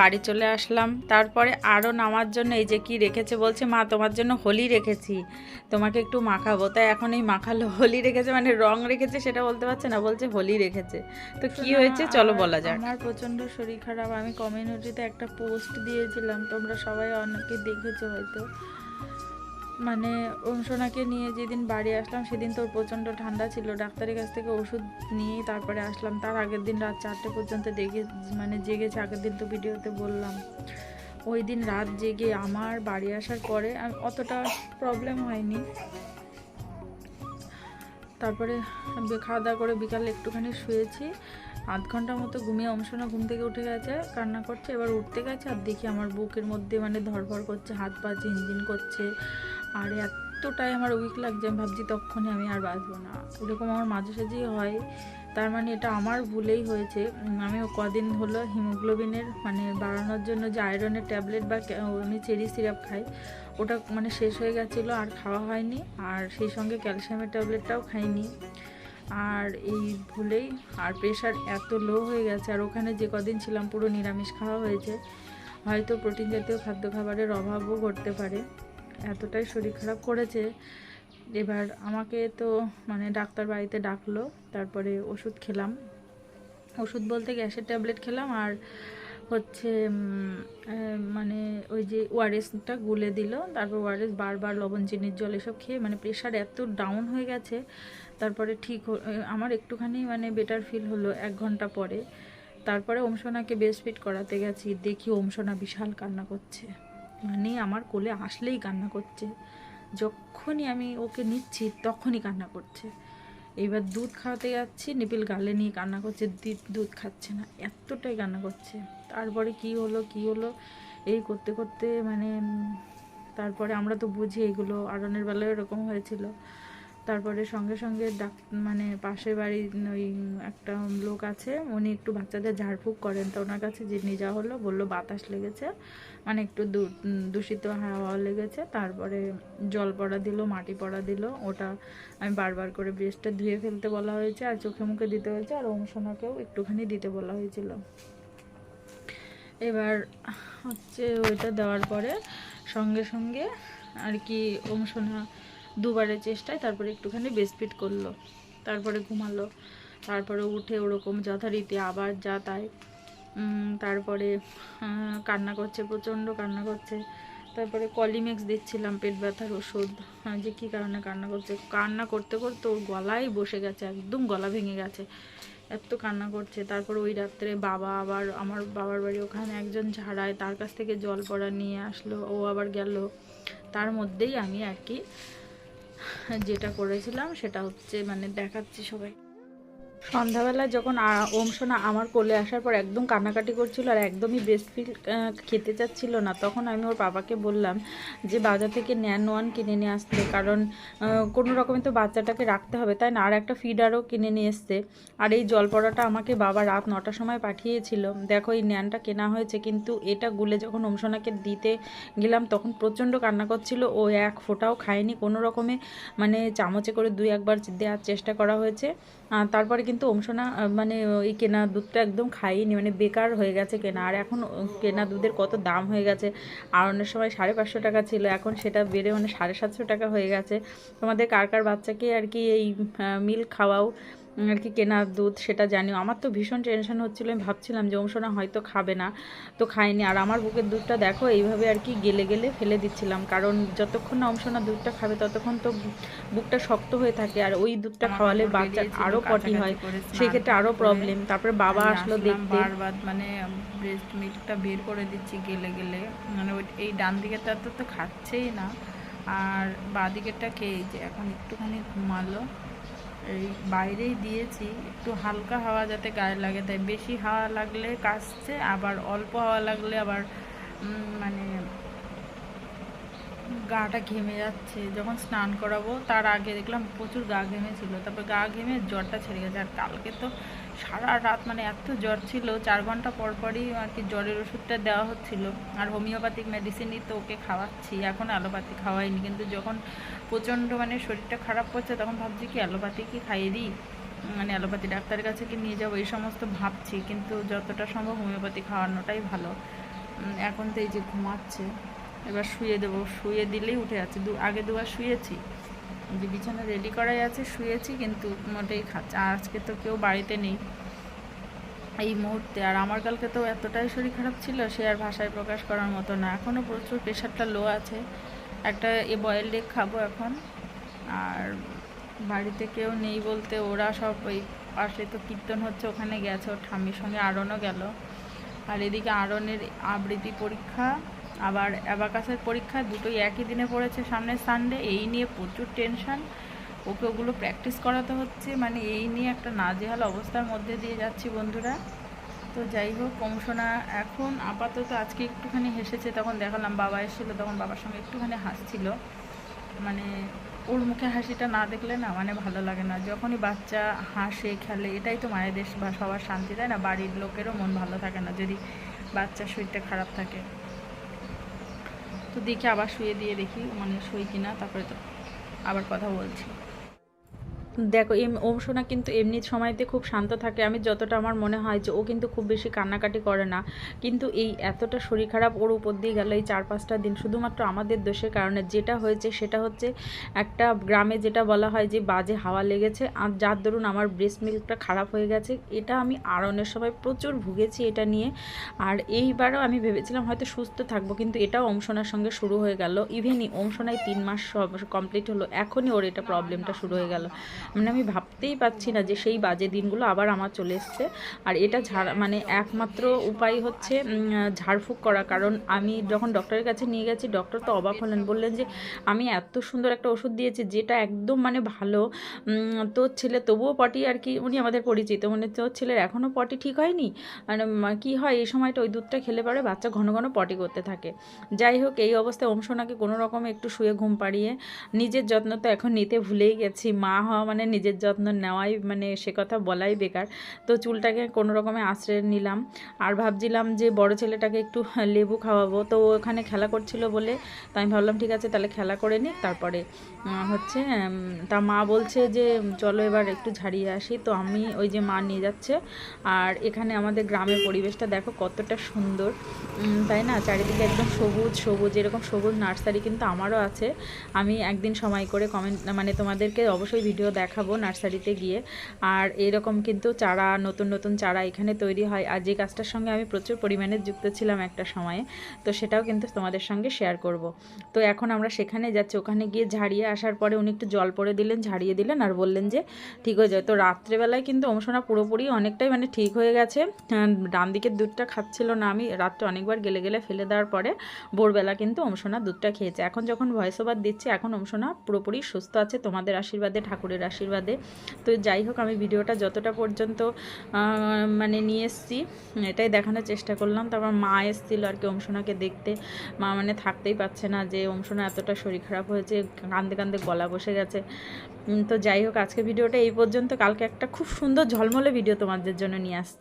বাড়ি চলে আসলাম। তারপরে আরও নামার জন্য এই যে কি রেখেছে বলছে মা তোমার জন্য হোলি রেখেছি। তোমাকে একটু মাখাবো। তাই এখন এই মাখালো হোলি রেখেছে মানে রং রেখেছে সেটা বলতে পারছে না বলছে হোলি রেখেছে। তো কি হয়েছে চলো বলা যাক। আমার প্রচণ্ড শরীর খারাপ। আমি কমিউনিটিতে একটা পোস্ট দিয়েছিলাম তোমরা সবাই অনেকে দেখেছ হয়তো। মানে অংশনাকে নিয়ে যেদিন বাড়ি আসলাম, সেদিন তোর প্রচণ্ড ঠান্ডা ছিল। ডাক্তারের কাছ থেকে ওষুধ নিয়ে তারপরে আসলাম। তার আগের দিন রাত চারটে পর্যন্ত দেখে মানে জেগেছে, আগের দিন তো ভিডিওতে বললাম। ওই দিন রাত জেগে আমার বাড়ি আসার পরে অতটা প্রবলেম হয়নি। তারপরে খাওয়া দাওয়া করে বিকালে একটুখানি শুয়েছি। আধ ঘণ্টার মতো ঘুমিয়ে অংশনা ঘুম থেকে উঠে গেছে, কান্না করছে, এবার উঠতে গেছে আর দেখি আমার বুকের মধ্যে মানে ধরভর করছে, হাত পা ঝিনঝিন করছে। আর এতটাই আমার উইক লাগছে, আমি ভাবছি তখনই আমি আর বাঁচবো না। এরকম আমার মাঝে সাঝেই হয়। তার মানে এটা আমার ভুলেই হয়েছে। আমি কদিন হলো হিমোগ্লোবিনের মানে বাড়ানোর জন্য যে আয়রনের ট্যাবলেট বা আমি চেরি সিরাপ খাই, ওটা মানে শেষ হয়ে গেছিল আর খাওয়া হয়নি। আর সেই সঙ্গে ক্যালসিয়ামের ট্যাবলেটটাও খাইনি। আর এই ভুলেই আর প্রেশার এত লো হয়ে গেছে। আর ওখানে যে কদিন ছিলাম পুরো নিরামিষ খাওয়া হয়েছে, হয়তো প্রোটিন জাতীয় খাদ্য খাবারের অভাবও ঘটতে পারে। এতটাই শরীর খারাপ করেছে এবার আমাকে তো মানে ডাক্তার বাড়িতে ডাকলো, তারপরে ওষুধ খেলাম। ওষুধ বলতে গ্যাসের ট্যাবলেট খেলাম আর হচ্ছে মানে ওই যে ওআরএসটা গুলে দিল। তারপর ওআরএস বারবার লবণ, চিনির জল এসব খেয়ে মানে প্রেশার এত ডাউন হয়ে গেছে। তারপরে ঠিক আমার একটুখানি মানে বেটার ফিল হলো এক ঘণ্টা পরে। তারপরে ওমসোনাকে বেস্ট ফিট করাতে গেছি। দেখি ওমসোনা বিশাল কান্না করছে। মানে আমার কোলে আসলেই কান্না করছে। যখনই আমি ওকে নিচ্ছি, তখনই কান্না করছে। এইবার দুধ খাওয়াতে যাচ্ছি, নিপিল গালে নিয়ে কান্না করছে দুধ খাচ্ছে না, এতটাই কান্না করছে। তারপরে কি হলো কি হলো? এই করতে করতে মানে তারপরে আমরা তো বুঝি এগুলো আরনের বেলায় এরকম হয়েছিল। তারপরে সঙ্গে সঙ্গে ডাক মানে পাশের বাড়ির ওই একটা লোক আছে, উনি একটু বাচ্চাদের ঝাড়ফুঁক করেন। তো ওনার কাছে যে নিয়ে যাওয়া হলো, বলল বাতাস লেগেছে মানে একটু দূষিত হাওয়া লেগেছে। তারপরে জল পড়া দিল, মাটি পড়া দিল, ওটা আমি বারবার করে ব্রেস্টটা ধুয়ে ফেলতে বলা হয়েছে আর চোখে মুখে দিতে হয়েছে আর ওমসোনাকেও একটুখানি দিতে বলা হয়েছিল। এবার হচ্ছে ওইটা দেওয়ার পরে সঙ্গে সঙ্গে আর কি ওমসোনা দুবারের চেষ্টায় তারপরে একটুখানি বেসপিট করল। তারপরে ঘুমালো, তারপরে উঠে ওরকম যথারীতি আবার যা তাই। তারপরে কান্না করছে, প্রচণ্ড কান্না করছে। তারপরে কলিমেক্স দিচ্ছিলাম পেট ব্যথার ওষুধ। যে কী কারণে কান্না করছে? কান্না করতে করতে ওর গলায় বসে গেছে, একদম গলা ভেঙে গেছে। এত কান্না করছে। তারপর ওই রাত্রে বাবা আবার, আমার বাবার বাড়ি ওখানে একজন ঝাড়ায়, তার কাছ থেকে জল পড়া নিয়ে আসলো, ও আবার গেল। তার মধ্যেই আমি আর কি যেটা করেছিলাম সেটা হচ্ছে মানে দেখাচ্ছি সবাই সন্ধ্যাবেলায় যখন ওম সোনা আমার কোলে আসার পর একদম কান্নাকাটি করছিল আর একদমই ব্রেস্ট ফিল খেতে চাচ্ছিল না, তখন আমি ওর বাবাকে বললাম যে বাজার থেকে ন্যান ওয়ান কিনে নিয়ে আসতে। কারণ কোনো রকমে তো বাচ্চাটাকে রাখতে হবে, তাই না? আর একটা ফিডারও কিনে নিয়ে এসছে। আর এই জল পড়াটা আমাকে বাবা রাত নটার সময় পাঠিয়েছিল। দেখো এই ন্যানটা কেনা হয়েছে, কিন্তু এটা গুলে যখন ওম সোনাকে দিতে গেলাম, তখন প্রচণ্ড কান্না করছিল। ও এক ফোঁটাও খায়নি। কোনো রকমে মানে চামচে করে দুই একবার দেওয়ার চেষ্টা করা হয়েছে। তারপরে কিন্তু অংশনা মানে ওই কেনা দুধটা একদম খাইনি মানে বেকার হয়ে গেছে কেনা। আর এখন কেনা দুধের কত দাম হয়ে গেছে? আর অনেক সময় সাড়ে পাঁচশো টাকা ছিল, এখন সেটা বেড়ে মানে সাড়ে সাতশো টাকা হয়ে গেছে। তোমাদের কার কার বাচ্চাকে আর কি এই মিল খাওয়াও? আর কি কেনা দুধ সেটা জানিও। আমার তো ভীষণ টেনশন হচ্ছিল আমি ভাবছিলাম যে অংশনা হয়তো খাবে না তো খায়নি। আর আমার বুকের দুধটা দেখো এইভাবে আর কি গেলে গেলে ফেলে দিচ্ছিলাম। কারণ যতক্ষণ না অংশনা দুধটা খাবে ততক্ষণ তো বুকটা শক্ত হয়ে থাকে। আর ওই দুধটা খাওয়ালে বাচ্চার আরও পটি হয়। সেক্ষেত্রে আরও প্রবলেম তারপরে বাবা আসলো দেখতে। বারবার মানে ব্রেস্ট মিল্কটা বের করে দিচ্ছি গেলে গেলে। মানে ওই এই ডান দিকেরটা তো তো খাচ্ছেই না। আর বাঁ দিকেরটা খেয়ে যে এখন একটুখানি ঘুমালো। এই বাইরেই দিয়েছি। একটু হালকা হাওয়া যাতে গায়ে লাগে, তাই বেশি হাওয়া লাগলে কাশছে, আবার অল্প হাওয়া লাগলে আবার মানে গাটা ঘেমে যাচ্ছে। যখন স্নান করাবো, তার আগে দেখলাম প্রচুর গা ঘেমে ঘেমেছিল। তারপর গা ঘেমে জ্বরটা ছেড়ে গেছে। আর কালকে তো সারা রাত মানে এত জ্বর ছিল, চার ঘণ্টা পর পরই আর কি জ্বরের ওষুধটা দেওয়া হচ্ছিল। আর হোমিওপ্যাথিক মেডিসিনই তো ওকে খাওয়াচ্ছি। এখন অ্যালোপ্যাথি খাওয়াইনি। কিন্তু যখন প্রচণ্ড মানে শরীরটা খারাপ করছে, তখন ভাবছি কি অ্যালোপ্যাথি কি খাইয়ে দিই। মানে অ্যালোপ্যাথি ডাক্তারের কাছে কি নিয়ে যাব, এই সমস্ত ভাবছি। কিন্তু যতটা সম্ভব হোমিওপ্যাথি খাওয়ানোটাই ভালো। এখন তো এই যে ঘুমাচ্ছে। এবার শুয়ে দেবো। শুয়ে দিলেই উঠে যাচ্ছে। দু আগে দুবার শুয়েছি। যে বিছানা রেডি করাই আছে, শুয়েছি কিন্তু মোটেই খাচ্ছে। আজকে তো কেউ বাড়িতে নেই। এই মুহূর্তে। আর আমার কালকে তো এতটাই শরীর খারাপ ছিল, সে আর ভাষায় প্রকাশ করার মতো না। এখনও প্রচুর প্রেশারটা লো আছে। একটা এ বয়েল এগ খাব এখন। আর বাড়িতে কেউ নেই বলতে ওরা সব ওই পাশে তো কীর্তন হচ্ছে, ওখানে গেছে। ওর ঠাম্মির সঙ্গে আরনও গেল। আর এদিকে আরনের আবৃত্তি পরীক্ষা। আবার অ্যাবাকাসের পরীক্ষা দুটোই একই দিনে পড়েছে সামনের সানডে এই নিয়ে প্রচুর টেনশান ওকে ওগুলো প্র্যাকটিস করাতে হচ্ছে মানে এই নিয়ে একটা নাজেহাল অবস্থার মধ্যে দিয়ে যাচ্ছি বন্ধুরা। তো যাই হোক কংসনা এখন আপাতত আজকে একটুখানি হেসেছে, তখন দেখালাম বাবা এসেছিল, তখন বাবার সঙ্গে একটুখানি হাসছিল। মানে ওর মুখে হাসিটা না দেখলে না মানে ভালো লাগে না। যখনই বাচ্চা হাসে, খেলে, এটাই তো মায়েদের বা সবার শান্তি দেয় না? বাড়ির লোকেরও মন ভালো থাকে না, যদি বাচ্চার শরীরটা খারাপ থাকে। তো দেখি আবার শুয়ে দিয়ে দেখি মানে শুই কিনা তারপরে তো আবার কথা বলছি। দেখো, এম, ওম সোনা কিন্তু এমনি সময়তে খুব শান্ত থাকে। আমি যতটা আমার মনে হয় যে ও কিন্তু খুব বেশি কান্নাকাটি করে না। কিন্তু এই এতটা শরীর খারাপ ওর উপর দিয়ে গেল এই চার পাঁচটা দিন, শুধুমাত্র আমাদের দোষের কারণে। যেটা হয়েছে সেটা হচ্ছে একটা গ্রামে যেটা বলা হয় যে বাজে হাওয়া লেগেছে। আর যার দরুন আমার ব্রেস্ট মিল্কটা খারাপ হয়ে গেছে, এটা আমি আড়নের সময় প্রচুর ভুগেছি এটা নিয়ে। আর এইবারও আমি ভেবেছিলাম হয়তো সুস্থ থাকব, কিন্তু এটাও অংশনার সঙ্গে শুরু হয়ে গেল। ইভেনই অংশনায় তিন মাস কমপ্লিট হলো, এখনই ওর এটা প্রবলেমটা শুরু হয়ে গেল। মানে আমি ভাবতেই পাচ্ছি না যে সেই বাজে দিনগুলো আবার আমার চলে এসছে। আর এটা ঝাড় মানে একমাত্র উপায় হচ্ছে ঝাড়ফুঁক করা। কারণ আমি যখন ডক্টরের কাছে নিয়ে গেছি, ডক্টর তো অবাক হলেন, বললেন যে, আমি এত সুন্দর একটা ওষুধ দিয়েছি যেটা একদম মানে ভালো। তোর ছেলে তবুও পটি আর কি, উনি আমাদের পরিচিত। মানে তোর ছেলের এখনও পটি ঠিক হয়নি? মানে কি হয়, এই সময়টা ওই দুধটা খেলে পরে বাচ্চা ঘন ঘন পটি করতে থাকে। যাই হোক, এই অবস্থায় অংশনাকে কোনো রকমে একটু শুয়ে ঘুম পাড়িয়ে নিজের যত্ন তো এখন নিতে ভুলেই গেছি। মা হওয়া মানে নিজের যত্ন নেওয়াই মানে সে কথা বলাই বেকার। তো চুলটাকে কোনো রকমে আশ্রয় নিলাম। আর ভাবছিলাম যে বড় ছেলেটাকে একটু লেবু খাওয়াবো। তো ওখানে খেলা করছিল বলে, তো আমি ভাবলাম ঠিক আছে তাহলে খেলা করে নিক। তারপরে হচ্ছে তা মা বলছে যে, চলো এবার একটু ঝাড়িয়ে আসি। তো আমি ওই যে মা নিয়ে যাচ্ছে। আর এখানে আমাদের গ্রামের পরিবেশটা দেখো কতটা সুন্দর। তাই না? চারিদিকে একদম সবুজ সবুজ, এরকম সবুজ নার্সারি কিন্তু আমারও আছে। আমি একদিন সময় করে কমেন্ট মানে তোমাদেরকে অবশ্যই ভিডিও দেখাবো নার্সারিতে গিয়ে। আর এরকম কিন্তু চারা, নতুন নতুন চারা এখানে তৈরি হয়। আর যে কাজটার সঙ্গে আমি প্রচুর পরিমাণে যুক্ত ছিলাম একটা সময়ে, তো সেটাও কিন্তু তোমাদের সঙ্গে শেয়ার করব। তো এখন আমরা সেখানে যাচ্ছি। ওখানে গিয়ে ঝাড়িয়ে আসার পরে উনি একটু জল পরে দিলেন, ঝাড়িয়ে দিলেন আর বললেন যে, ঠিক হয়ে যায়। তো রাত্রেবেলায় কিন্তু অংশনা পুরোপুরি অনেকটাই মানে ঠিক হয়ে গেছে। ডান দিকের দুধটা খাচ্ছিল না আমি। রাত্রে অনেকবার গেলে গেলে ফেলে দেওয়ার পরে ভোরবেলা কিন্তু অংশনা দুধটা খেয়েছে। এখন যখন ভয়েস ওভার দিচ্ছি, এখন অংশনা পুরোপুরি সুস্থ আছে। তোমাদের আশীর্বাদে ঠাকুরের আশীর্বাদে। তো যাই হোক, আমি ভিডিওটা যতটা পর্যন্ত মানে নিয়ে এসেছি, এটাই দেখানোর চেষ্টা করলাম। তারপর মা এসেছিল আর কি অংশনাকে দেখতে। মা মানে থাকতেই পারছে না যে অংশনা এতটা শরীর খারাপ হয়েছে, কান্দে কান্দে গলা বসে গেছে। তো যাই হোক আজকে ভিডিওটা এই পর্যন্ত। কালকে একটা খুব সুন্দর ঝলমলে ভিডিও তোমাদের জন্য নিয়ে আসছি।